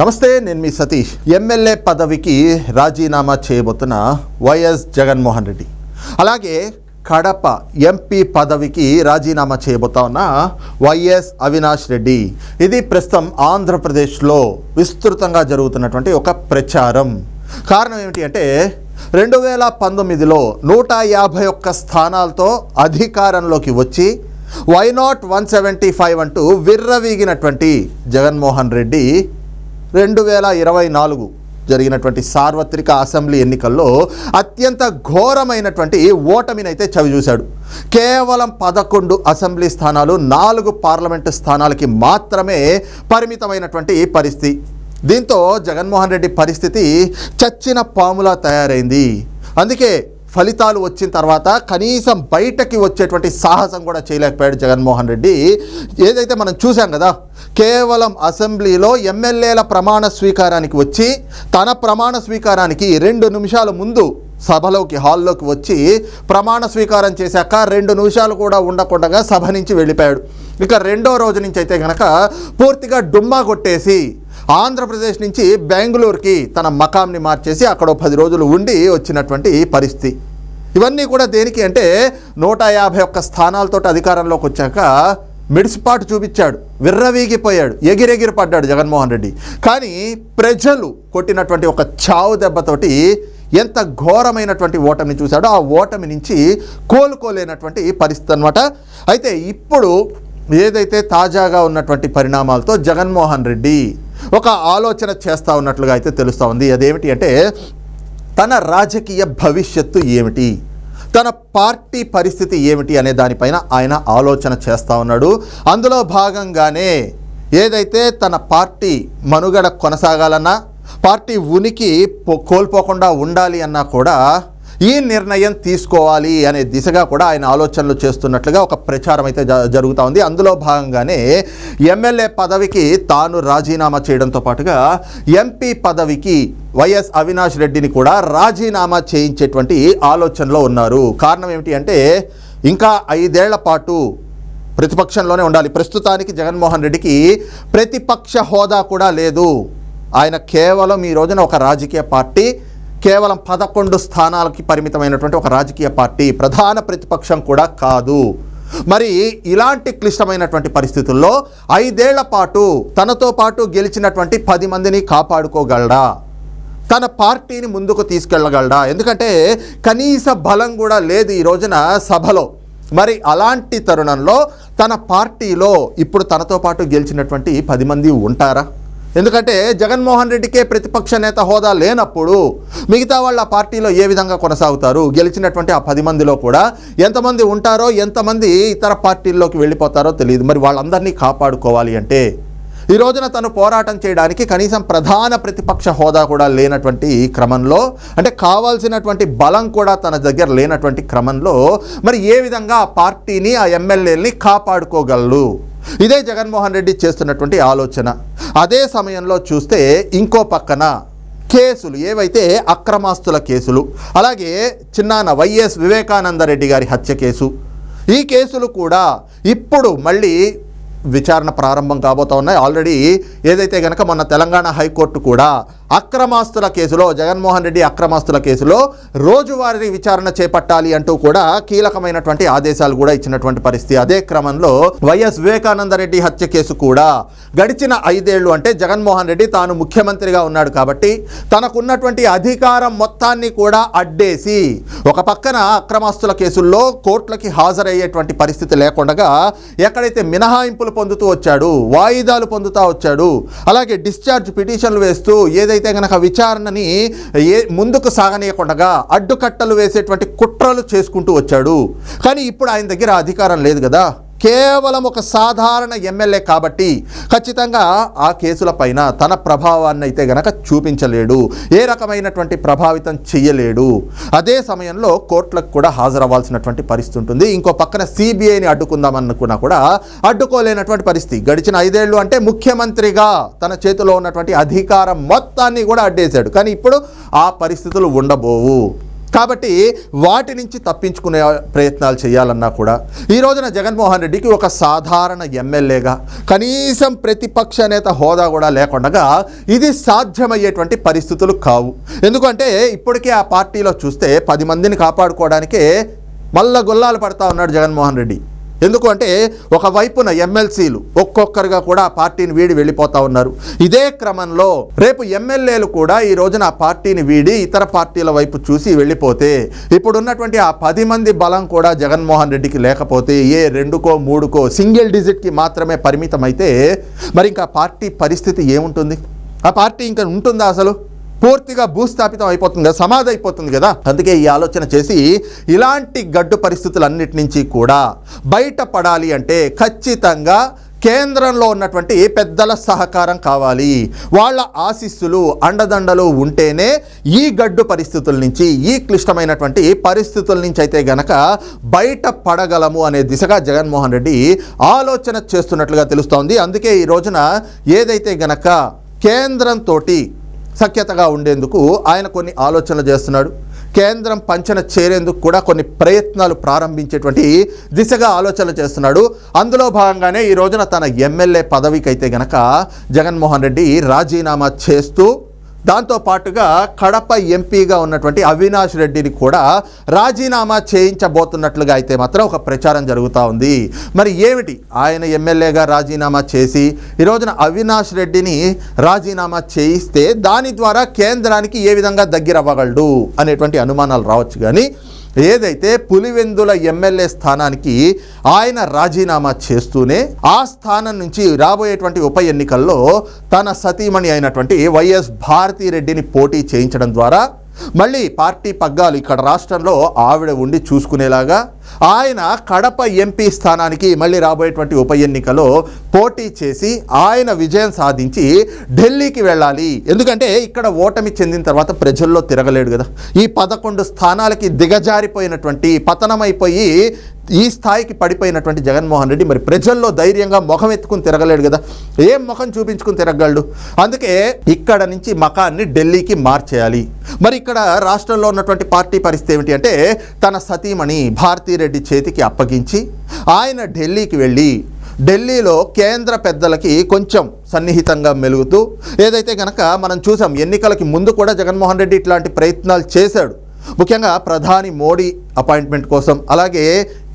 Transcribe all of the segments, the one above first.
నమస్తే నేను మీ సతీష్. ఎమ్మెల్యే పదవికి రాజీనామా చేయబోతున్న వైఎస్ జగన్మోహన్ రెడ్డి. అలాగే కడప ఎంపీ పదవికి రాజీనామా చేయబోతా ఉన్న వైఎస్ అవినాష్ రెడ్డి. ఇది ప్రస్తుతం ఆంధ్రప్రదేశ్లో విస్తృతంగా జరుగుతున్నటువంటి ఒక ప్రచారం. కారణం ఏమిటి అంటే రెండు వేల పంతొమ్మిదిలో నూట యాభై ఒక్క స్థానాలతో అధికారంలోకి వచ్చి why not one seventy five అంటూ విర్రవీగినటువంటి జగన్మోహన్ రెడ్డి రెండు వేల ఇరవై నాలుగు జరిగినటువంటి సార్వత్రిక అసెంబ్లీ ఎన్నికల్లో అత్యంత ఘోరమైనటువంటి ఓటమినైతే అయితే చవిచూశాడు. కేవలం పదకొండు అసెంబ్లీ స్థానాలు నాలుగు పార్లమెంటు స్థానాలకి మాత్రమే పరిమితమైనటువంటి పరిస్థితి. దీంతో జగన్మోహన్ రెడ్డి పరిస్థితి చచ్చిన పాములా తయారైంది. అందుకే ఫలితాలు వచ్చిన తర్వాత కనీసం బయటకి వచ్చేటువంటి సాహసం కూడా చేయలేకపోయాడు జగన్మోహన్ రెడ్డి. ఏదైతే మనం చూసాం కదా కేవలం అసెంబ్లీలో ఎమ్మెల్యేల ప్రమాణ స్వీకారానికి వచ్చి తన ప్రమాణ స్వీకారానికి రెండు నిమిషాల ముందు సభలోకి హాల్లోకి వచ్చి ప్రమాణ స్వీకారం చేశాక రెండు నిమిషాలు కూడా ఉండకుండా సభ నుంచి వెళ్ళిపోయాడు. ఇక రెండో రోజు నుంచి అయితే కనుక పూర్తిగా డుమ్మా కొట్టేసి ఆంధ్రప్రదేశ్ నుంచి బెంగళూరుకి తన మకాంని మార్చేసి అక్కడ పది రోజులు ఉండి వచ్చినటువంటి పరిస్థితి. ఇవన్నీ కూడా దేనికి అంటే నూట యాభై ఒక్క స్థానాలతో అధికారంలోకి వచ్చాక మిడిసిపాటు చూపించాడు. విర్రవీగిపోయాడు. ఎగిరెగిరి పడ్డాడు జగన్మోహన్ రెడ్డి. కానీ ప్రజలు కొట్టినటువంటి ఒక చావు దెబ్బతోటి ఎంత ఘోరమైనటువంటి ఓటమిని చూశాడో ఆ ఓటమి నుంచి కోలుకోలేనటువంటి పరిస్థితి అనమాట అయితే ఇప్పుడు ఏదైతే తాజాగా ఉన్నటువంటి పరిణామాలతో జగన్మోహన్ రెడ్డి ఒక ఆలోచన చేస్తూ ఉన్నట్లుగా అయితే తెలుస్తూ ఉంది. అదేమిటి అంటే తన రాజకీయ భవిష్యత్తు ఏమిటి? తన పార్టీ పరిస్థితి ఏమిటి అనే దానిపైన ఆయన ఆలోచన చేస్తూ ఉన్నాడు. అందులో భాగంగానే ఏదైతే తన పార్టీ మనుగడ కొనసాగాలన్నా పార్టీ ఉనికి పో- కోల్పోకుండా ఉండాలి అన్నా కూడా ఈ నిర్ణయం తీసుకోవాలి అనే దిశగా కూడా ఆయన ఆలోచనలు చేస్తున్నట్లుగా ఒక ప్రచారం అయితే జ- జరుగుతూ ఉంది. అందులో భాగంగానే ఎమ్మెల్యే పదవికి తాను రాజీనామా చేయడంతో పాటుగా ఎంపీ పదవికి వైఎస్ అవినాష్ రెడ్డిని కూడా రాజీనామా చేయించేటువంటి ఆలోచనలో ఉన్నారు. కారణం ఏమిటి అంటే ఇంకా ఐదేళ్ళ పాటు ప్రతిపక్షంలోనే ఉండాలి. ప్రస్తుతానికి జగన్మోహన్ రెడ్డికి ప్రతిపక్ష హోదా కూడా లేదు. ఆయన కేవలం ఈ రోజున ఒక రాజకీయ పార్టీ కేవలం పదకొండు స్థానాలకి పరిమితమైనటువంటి ఒక రాజకీయ పార్టీ ప్రధాన ప్రతిపక్షం కూడా కాదు. మరి ఇలాంటి క్లిష్టమైనటువంటి పరిస్థితుల్లో ఐదేళ్ళ పాటు తనతో పాటు గెలిచినటువంటి పది మందిని కాపాడుకోగలడా? తన పార్టీని ముందుకు తీసుకెళ్ళగలడా? ఎందుకంటే కనీస బలం కూడా లేదు ఈ రోజున సభలో. మరి అలాంటి తరుణంలో తన పార్టీలో ఇప్పుడు తనతో పాటు గెలిచినటువంటి పది మంది ఉంటారా? ఎందుకంటే జగన్మోహన్ రెడ్డికే ప్రతిపక్ష నేత హోదా లేనప్పుడు మిగతా వాళ్ళ పార్టీలో ఏ విధంగా కొనసాగుతారు? గెలిచినటువంటి ఆ పది మందిలో కూడా ఎంతమంది ఉంటారో ఎంతమంది ఇతర పార్టీల్లోకి వెళ్ళిపోతారో తెలియదు. మరి వాళ్ళందరినీ కాపాడుకోవాలి అంటే ఈ రోజున తను పోరాటం చేయడానికి కనీసం ప్రధాన ప్రతిపక్ష హోదా కూడా లేనటువంటి క్రమంలో అంటే కావాల్సినటువంటి బలం కూడా తన దగ్గర లేనటువంటి క్రమంలో మరి ఏ విధంగా ఆ పార్టీని ఆ ఎమ్మెల్యేని కాపాడుకోగలరు? ఇదే జగన్మోహన్ రెడ్డి చేస్తున్నటువంటి ఆలోచన. అదే సమయంలో చూస్తే ఇంకో పక్కన కేసులు ఏవైతే అక్రమాస్తుల కేసులు అలాగే చిన్నాన వైఎస్ వివేకానందరెడ్డి గారి హత్య కేసు ఈ కేసులు కూడా ఇప్పుడు మళ్ళీ విచారణ ప్రారంభం కాబోతా ఉన్నాయి. ఆల్రెడీ ఏదైతే కనుక మొన్న తెలంగాణ హైకోర్టు కూడా అక్రమాస్తుల కేసులో జగన్మోహన్ రెడ్డి అక్రమాస్తుల కేసులో రోజువారీ విచారణ చేపట్టాలి అంటూ కూడా కీలకమైనటువంటి ఆదేశాలు కూడా ఇచ్చినటువంటి పరిస్థితి. అదే క్రమంలో వైఎస్ వివేకానంద రెడ్డి హత్య కేసు కూడా గడిచిన ఐదేళ్ళు అంటే జగన్మోహన్ రెడ్డి తాను ముఖ్యమంత్రిగా ఉన్నాడు కాబట్టి తనకున్నటువంటి అధికారం మొత్తాన్ని కూడా అడ్డేసి ఒక పక్కన అక్రమాస్తుల కేసుల్లో కోర్టులకి హాజరయ్యేటువంటి పరిస్థితి లేకుండా ఎక్కడైతే మినహాయింపులు పొందుతూ వచ్చాడు వాయిదాలు పొందుతూ వచ్చాడు అలాగే డిశ్చార్జ్ పిటిషన్లు వేస్తూ ఏదైతే గనక విచారణని ఏ ముందుకు సాగనీయకుండా అడ్డుకట్టలు వేసేటువంటి కుట్రలు చేసుకుంటూ వచ్చాడు. కానీ ఇప్పుడు ఆయన దగ్గర అధికారం లేదు కదా. కేవలం ఒక సాధారణ ఎమ్మెల్యే కాబట్టి ఖచ్చితంగా ఆ కేసులపైన తన ప్రభావాన్ని అయితే గనక చూపించలేడు ఏ రకమైనటువంటి ప్రభావితం చెయ్యలేడు. అదే సమయంలో కోర్టులకు కూడా హాజరవ్వాల్సినటువంటి పరిస్థితి ఉంటుంది. ఇంకో పక్కన సిబిఐని అడ్డుకుందామనుకున్నా కూడా అడ్డుకోలేనటువంటి పరిస్థితి. గడిచిన ఐదేళ్ళు అంటే ముఖ్యమంత్రిగా తన చేతిలో ఉన్నటువంటి అధికారం మొత్తాన్ని కూడా అడ్డేశాడు. కానీ ఇప్పుడు ఆ పరిస్థితులు ఉండబోవు. కాబట్టి వాటి నుంచి తప్పించుకునే ప్రయత్నాలు చేయాలన్నా కూడా ఈ రోజున జగన్మోహన్ రెడ్డికి ఒక సాధారణ ఎమ్మెల్యేగా కనీసం ప్రతిపక్ష నేత హోదా కూడా లేకుండా ఇది సాధ్యమయ్యేటువంటి పరిస్థితులు కావు. ఎందుకంటే ఇప్పటికే ఆ పార్టీలో చూస్తే పది మందిని కాపాడుకోవడానికే మల్ల గొల్లాలు పడతా ఉన్నాడు జగన్మోహన్ రెడ్డి. ఎందుకు అంటే ఒకవైపున ఎమ్మెల్సీలు ఒక్కొక్కరుగా కూడా ఆ పార్టీని వీడి వెళ్ళిపోతా ఉన్నారు. ఇదే క్రమంలో రేపు ఎమ్మెల్యేలు కూడా ఈ రోజున ఆ పార్టీని వీడి ఇతర పార్టీల వైపు చూసి వెళ్ళిపోతే ఇప్పుడున్నటువంటి ఆ పది మంది బలం కూడా జగన్మోహన్ రెడ్డికి లేకపోతే ఏ రెండుకో మూడుకో సింగిల్ డిజిట్కి మాత్రమే పరిమితమైతే మరి ఇంకా పార్టీ పరిస్థితి ఏముంటుంది? ఆ పార్టీ ఇంకా ఉంటుందా అసలు? పూర్తిగా భూస్థాపితం అయిపోతుంది కదా సమాధి అయిపోతుంది కదా? అందుకే ఈ ఆలోచన చేసి ఇలాంటి గడ్డు పరిస్థితులన్నిటి నుంచి కూడా బయటపడాలి అంటే ఖచ్చితంగా కేంద్రంలో ఉన్నటువంటి పెద్దల సహకారం కావాలి. వాళ్ళ ఆశీస్సులు అండదండలు ఉంటేనే ఈ గడ్డు పరిస్థితుల నుంచి ఈ క్లిష్టమైనటువంటి పరిస్థితుల నుంచి అయితే గనక బయట పడగలము అనే దిశగా జగన్మోహన్ రెడ్డి ఆలోచన చేస్తున్నట్లుగా తెలుస్తోంది. అందుకే ఈ రోజున ఏదైతే గనక కేంద్రంతో సఖ్యతగా ఉండేందుకు ఆయన కొన్ని ఆలోచనలు చేస్తున్నాడు. కేంద్రం పంచన చేరేందుకు కూడా కొన్ని ప్రయత్నాలు ప్రారంభించేటువంటి దిశగా ఆలోచనలు చేస్తున్నాడు. అందులో భాగంగానే ఈ రోజున తన ఎమ్మెల్యే పదవికి అయితే గనక జగన్మోహన్ రెడ్డి రాజీనామా చేస్తూ దాంతో పాటుగా కడప ఎంపీగా ఉన్నటువంటి అవినాష్ రెడ్డిని కూడా రాజీనామా చేయించబోతున్నట్లుగా అయితే మాత్రం ఒక ప్రచారం జరుగుతూ ఉంది. మరి ఏమిటి ఆయన ఎమ్మెల్యేగా రాజీనామా చేసి ఈ రోజున అవినాష్ రెడ్డిని రాజీనామా చేయిస్తే దాని ద్వారా కేంద్రానికి ఏ విధంగా దగ్గర అవ్వగలడు అనేటువంటి అనుమానాలు రావచ్చు కానీ ఏదైతే పులివెందుల ఎమ్మెల్యే స్థానానికి ఆయన రాజీనామా చేస్తూనే ఆ స్థానం నుంచి రాబోయేటువంటి ఉప ఎన్నికల్లో తన సతీమణి అయినటువంటి వైఎస్ భారతీరెడ్డిని పోటీ చేయించడం ద్వారా మళ్ళీ పార్టీ పగ్గాలు ఇక్కడ రాష్ట్రంలో ఆవిడ ఉండి చూసుకునేలాగా ఆయన కడప ఎంపీ స్థానానికి మళ్ళీ రాబోయేటువంటి ఉప ఎన్నికలో పోటీ చేసి ఆయన విజయం సాధించి ఢిల్లీకి వెళ్ళాలి. ఎందుకంటే ఇక్కడ ఓటమి చెందిన తర్వాత ప్రజల్లో తిరగలేడు కదా. ఈ పదకొండు స్థానాలకి దిగజారిపోయినటువంటి పతనమైపోయి ఈ స్థాయికి పడిపోయినటువంటి జగన్మోహన్ రెడ్డి మరి ప్రజల్లో ధైర్యంగా ముఖం ఎత్తుకుని తిరగలేడు కదా. ఏం ముఖం చూపించుకుని తిరగలడు అందుకే ఇక్కడ నుంచి మకాన్ని ఢిల్లీకి మార్చేయాలి. మరి ఇక్కడ రాష్ట్రంలో ఉన్నటువంటి పార్టీ పరిస్థితి ఏమిటి అంటే తన సతీమణి భారతీయ రెడ్డి చేతికి అప్పగించి ఆయన ఢిల్లీకి వెళ్ళి ఢిల్లీలో కేంద్ర పెద్దలకి కొంచెం సన్నిహితంగా మెలుగుతూ ఏదైతే కనుక మనం చూసాం ఎన్నికలకి ముందు కూడా జగన్మోహన్ రెడ్డి ఇట్లాంటి ప్రయత్నాలు చేశాడు. ముఖ్యంగా ప్రధాని మోడీ అపాయింట్మెంట్ కోసం అలాగే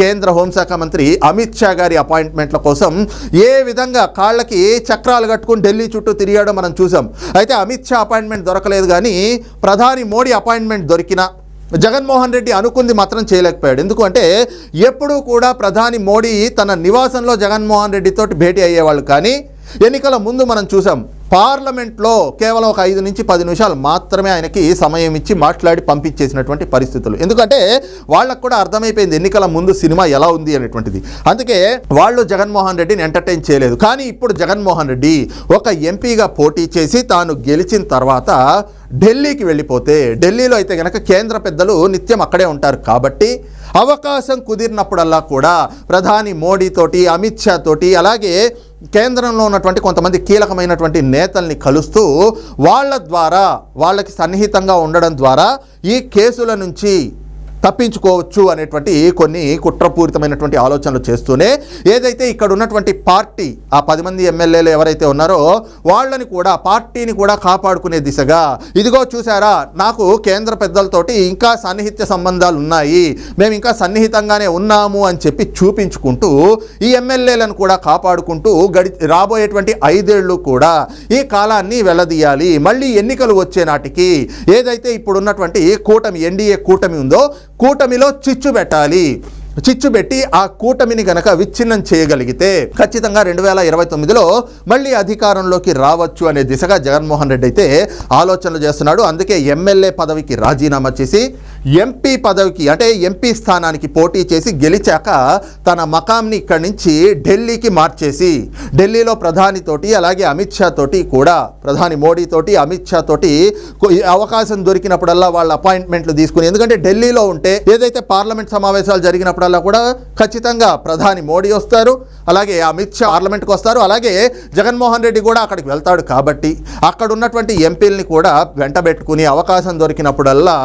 కేంద్ర హోంశాఖ మంత్రి అమిత్ షా గారి అపాయింట్మెంట్ల కోసం ఏ విధంగా కాళ్ళకి చక్రాలు కట్టుకుని ఢిల్లీ చుట్టూ తిరిగాడో మనం చూసాం. అయితే అమిత్ షా అపాయింట్మెంట్ దొరకలేదు కానీ ప్రధాని మోడీ అపాయింట్మెంట్ దొరికినా జగన్మోహన్ రెడ్డి అనుకుంది మాత్రం చేయలేకపోయాడు. ఎందుకంటే ఎప్పుడూ కూడా ప్రధాని మోడీ తన నివాసంలో జగన్మోహన్ రెడ్డితోటి భేటీ అయ్యేవాళ్ళు కానీ ఎన్నికల ముందు మనం చూసాం పార్లమెంట్లో కేవలం ఒక ఐదు నుంచి పది నిమిషాలు మాత్రమే ఆయనకి సమయం ఇచ్చి మాట్లాడి పంపించేసినటువంటి పరిస్థితులు. ఎందుకంటే వాళ్ళకు కూడా అర్థమైపోయింది ఎన్నికల ముందు సినిమా ఎలా ఉంది అనేటువంటిది. అందుకే వాళ్ళు జగన్మోహన్ రెడ్డిని ఎంటర్టైన్ చేయలేదు. కానీ ఇప్పుడు జగన్మోహన్ రెడ్డి ఒక ఎంపీగా పోటీ చేసి తాను గెలిచిన తర్వాత ఢిల్లీకి వెళ్ళిపోతే ఢిల్లీలో అయితే కనుక కేంద్ర పెద్దలు నిత్యం అక్కడే ఉంటారు కాబట్టి అవకాశం కుదిరినప్పుడల్లా కూడా ప్రధాని మోడీ తోటి అమిత్ షా తోటి అలాగే కేంద్రంలో ఉన్నటువంటి కొంతమంది కీలకమైనటువంటి నేతల్ని కలుస్తూ వాళ్ళ ద్వారా వాళ్ళకి సన్నిహితంగా ఉండడం ద్వారా ఈ కేసుల నుంచి తప్పించుకోవచ్చు అనేటువంటి కొన్ని కుట్రపూరితమైనటువంటి ఆలోచనలు చేస్తూనే ఏదైతే ఇక్కడ ఉన్నటువంటి పార్టీ ఆ పది మంది ఎమ్మెల్యేలు ఎవరైతే ఉన్నారో వాళ్ళని కూడా పార్టీని కూడా కాపాడుకునే దిశగా ఇదిగో చూసారా నాకు కేంద్ర పెద్దలతోటి ఇంకా సన్నిహిత్య సంబంధాలు ఉన్నాయి మేము ఇంకా సన్నిహితంగానే ఉన్నాము అని చెప్పి చూపించుకుంటూ ఈ ఎమ్మెల్యేలను కూడా కాపాడుకుంటూ గడి రాబోయేటువంటి ఐదేళ్ళు కూడా ఈ కాలాన్ని వెళ్ళదీయాలి మళ్ళీ ఎన్నికలు వచ్చే నాటికి ఏదైతే ఇప్పుడు ఉన్నటువంటి కూటమి ఎన్డీఏ కూటమి ఉందో కూటమిలో చిచ్చు పెట్టాలి. చిచ్చు పెట్టి ఆ కూటమిని గనక విచ్ఛిన్నం చేయగలిగితే ఖచ్చితంగా రెండు వేల ఇరవై తొమ్మిదిలో మళ్ళీ అధికారంలోకి రావచ్చు అనే దిశగా జగన్మోహన్ రెడ్డి అయితే ఆలోచనలు చేస్తున్నాడు. అందుకే ఎమ్మెల్యే పదవికి రాజీనామా చేసి ఎంపీ పదవికి అంటే ఎంపీ స్థానానికి పోటీ చేసి గెలిచాక తన మకాంని ఇక్కడి నుంచి ఢిల్లీకి మార్చేసి ఢిల్లీలో ప్రధానితోటి అలాగే అమిత్ షా తోటి కూడా ప్రధాని మోడీ తోటి అమిత్ షా తోటి అవకాశం దొరికినప్పుడల్లా వాళ్ళ అపాయింట్మెంట్లు తీసుకుని ఎందుకంటే ఢిల్లీలో ఉంటే ఏదైతే పార్లమెంట్ సమావేశాలు జరిగినప్పుడు వచ్చినప్పుడల్లా కూడా ఖచ్చితంగా ప్రధాని మోడీ వస్తారు. అలాగే అమిత్ షా పార్లమెంట్కి వస్తారు. అలాగే జగన్మోహన్ రెడ్డి కూడా అక్కడికి వెళ్తాడు కాబట్టి అక్కడ ఉన్నటువంటి ఎంపీలని కూడా వెంటబెట్టుకుని అవకాశం దొరికినప్పుడల్లా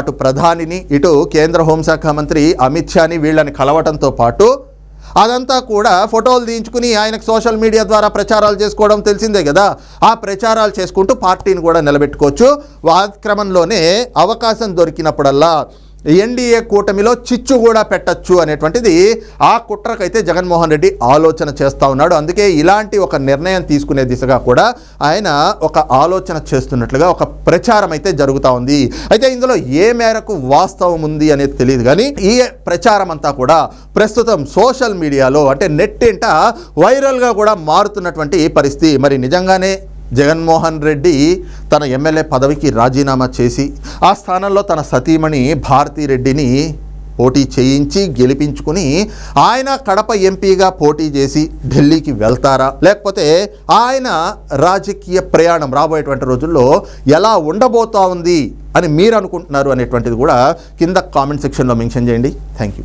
అటు ప్రధానిని ఇటు కేంద్ర హోంశాఖ మంత్రి అమిత్ షాని వీళ్ళని కలవటంతో పాటు అదంతా కూడా ఫోటోలు తీయించుకుని ఆయనకు సోషల్ మీడియా ద్వారా ప్రచారాలు చేసుకోవడం తెలిసిందే కదా. ఆ ప్రచారాలు చేసుకుంటూ పార్టీని కూడా నిలబెట్టుకోవచ్చు. ఆ క్రమంలోనే అవకాశం దొరికినప్పుడల్లా ఎన్డీఏ కూటమిలో చిచ్చు కూడా పెట్టచ్చు అనేటువంటిది ఆ కుట్రకైతే జగన్మోహన్ రెడ్డి ఆలోచన చేస్తూ ఉన్నాడు. అందుకే ఇలాంటి ఒక నిర్ణయం తీసుకునే దిశగా కూడా ఆయన ఒక ఆలోచన చేస్తున్నట్లుగా ఒక ప్రచారం అయితే జరుగుతూ ఉంది. అయితే ఇందులో ఏ మేరకు వాస్తవం ఉంది అనేది తెలియదు కానీ ఈ ప్రచారం అంతా కూడా ప్రస్తుతం సోషల్ మీడియాలో అంటే నెట్టింట వైరల్గా కూడా మారుతున్నటువంటి పరిస్థితి. మరి నిజంగానే జగన్మోహన్ రెడ్డి తన ఎమ్మెల్యే పదవికి రాజీనామా చేసి ఆ స్థానంలో తన సతీమణి భారతీరెడ్డిని పోటీ చేయించి గెలిపించుకుని ఆయన కడప ఎంపీగా పోటీ చేసి ఢిల్లీకి వెళ్తారా? లేకపోతే ఆయన రాజకీయ ప్రయాణం రాబోయేటువంటి రోజుల్లో ఎలా ఉండబోతా ఉంది అని మీరు అనుకుంటున్నారు అనేటువంటిది కూడా కింద కామెంట్ సెక్షన్లో మెన్షన్ చేయండి. Thank you